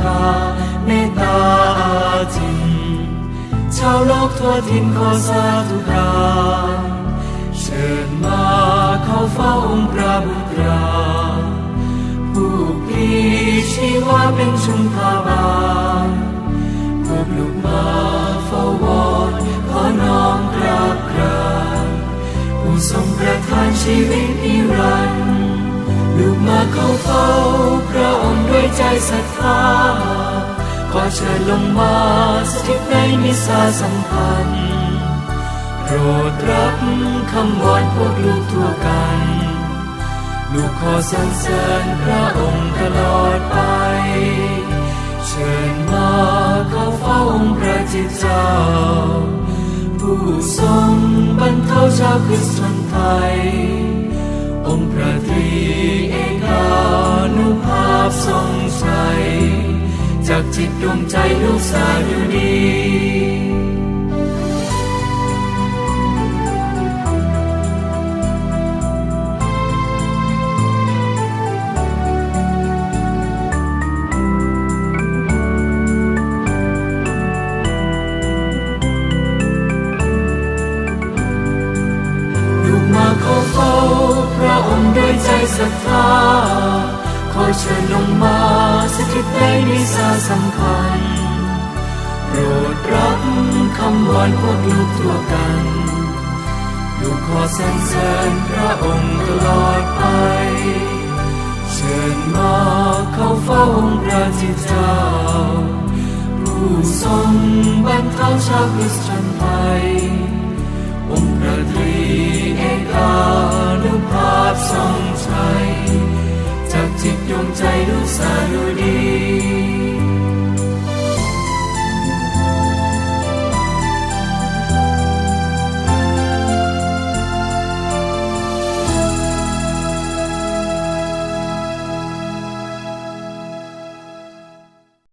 ธาเมตตาอาจินชาวโลกทั่วทินขอสาธุการเชิญมาเข้าเฝ้าองค์พระบุตราผู้พลีชีวาเป็นชุมพาบาลพวกลูกมาเฝ้าวอนขอน้อมกราบกรานผู้ทรงประทานชีวิตนิรันดร์ลูกมาเข้าเฝ้า ศรัทธาขอเชิญลงมาสถิตในมิสาสัมพันธ์โปรดรับคำวอนพวกลูกทั่วกัน ลูกขอสรรเสริญพระองค์ตลอดไป เชิญมาเข้าเฝ้าองค์พระจิตเจ้า ผู้ทรงบรรเทาชาวคริสต์ชนไทย องค์พระตรีเอกานุภาพทรง ดวงใจลูกสาวอยู่ดีลูกมาขอเฝ้าพระองค์ด้วยใจศรัทธา อเชิญลงมาสถิตในนิสาสัมพันธ์โปรดรับคำวอนพวกลูกทั่วกันลูกขอสรรเสริญพระองค์ตลอดไป เชิญมาเข้าเฝ้าองค์พระจิตเจ้า ผู้ทรงบรรเทาชาวคริสต์ชนไทย